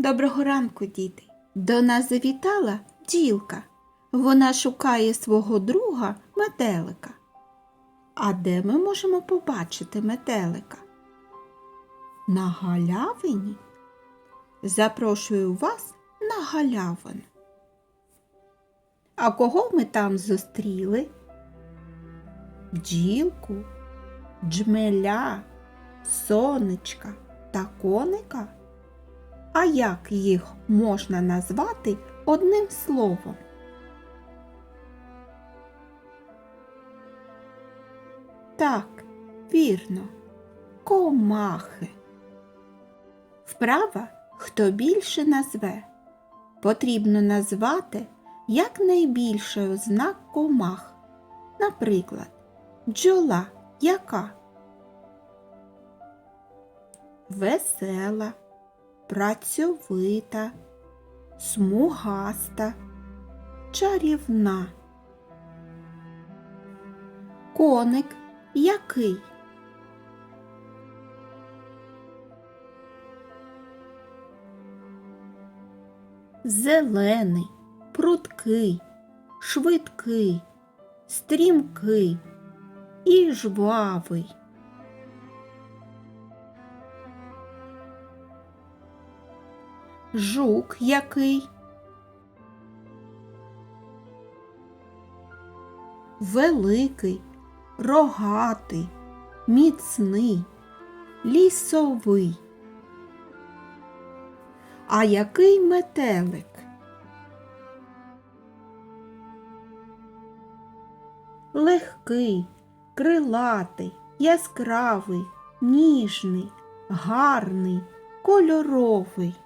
Доброго ранку, діти. До нас завітала бджілка. Вона шукає свого друга метелика. А де ми можемо побачити метелика? На галявині. Запрошую вас на галявину. А кого ми там зустріли? Бджілку, джмеля, сонечка та коника. А як їх можна назвати одним словом? Так, вірно, комахи. Вправа хто більше назве. Потрібно назвати якнайбільший ознак комах. Наприклад, бджола яка? Весела працьовита, смугаста, чарівна. Коник який? Зелений, прудкий, швидкий, стрімкий і жвавий. Жук який? Великий, рогатий, міцний, лісовий. А який метелик? Легкий, крилатий, яскравий, ніжний, гарний, кольоровий.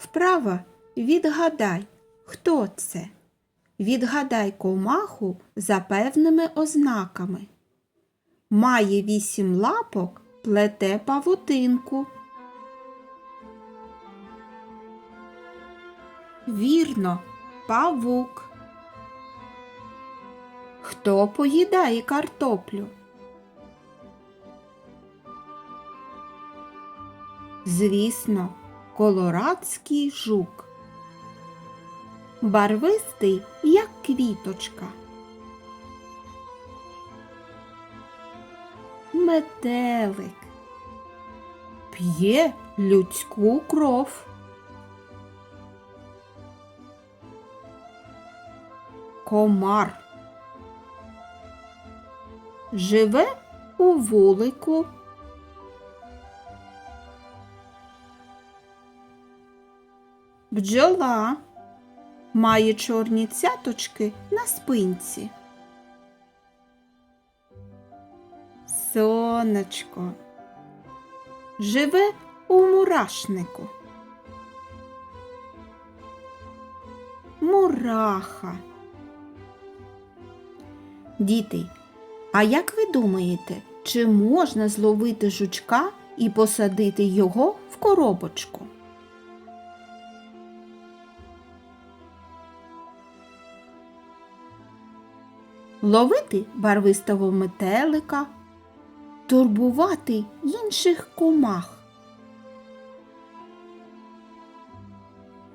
Вправа відгадай, хто це. Відгадай комаху за певними ознаками. Має вісім лапок, плете павутинку. Вірно, павук. Хто поїдає картоплю? Звісно, колорадський жук. Барвистий, як квіточка. Метелик. П'є людську кров. Комар. Живе у вулику. Бджола має чорні цяточки на спинці. Сонечко живе у мурашнику. Мураха. Діти, а як ви думаєте, чи можна зловити жучка і посадити його в коробочку? Ловити барвистого метелика, турбувати інших комах.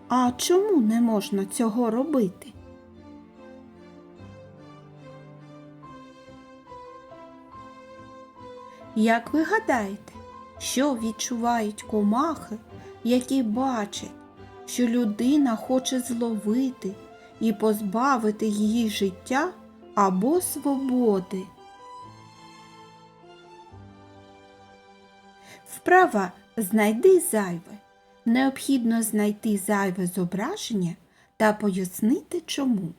А чому не можна цього робити? Як ви гадаєте, що відчувають комахи, які бачать, що людина хоче зловити і позбавити її життя або свободи? Вправа знайди зайве. Необхідно знайти зайве зображення та пояснити чому.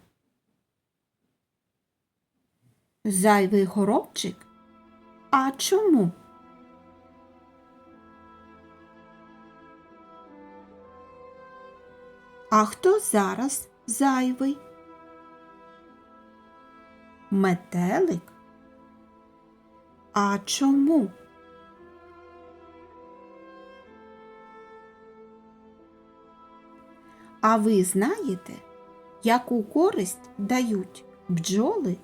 Зайвий горобчик? А чому? А хто зараз зайвий? Метелик? А чому? А ви знаєте, яку користь дають бджоли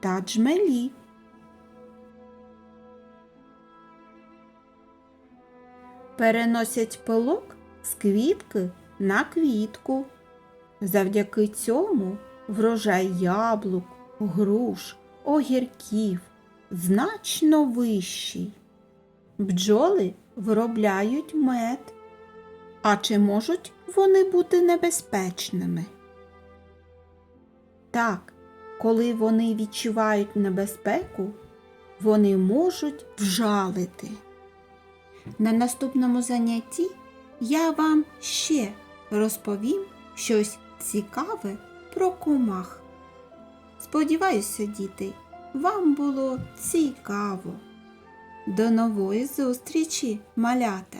та джмелі? переносять пилок з квітки на квітку. Завдяки цьому врожай яблук, груш, огірків значно вищий. Бджоли виробляють мед. А чи можуть вони бути небезпечними? Так, коли вони відчувають небезпеку, вони можуть вжалити. На наступному занятті я вам ще розповім щось цікаве про комах. Сподіваюся, діти, вам було цікаво. До нової зустрічі, малята!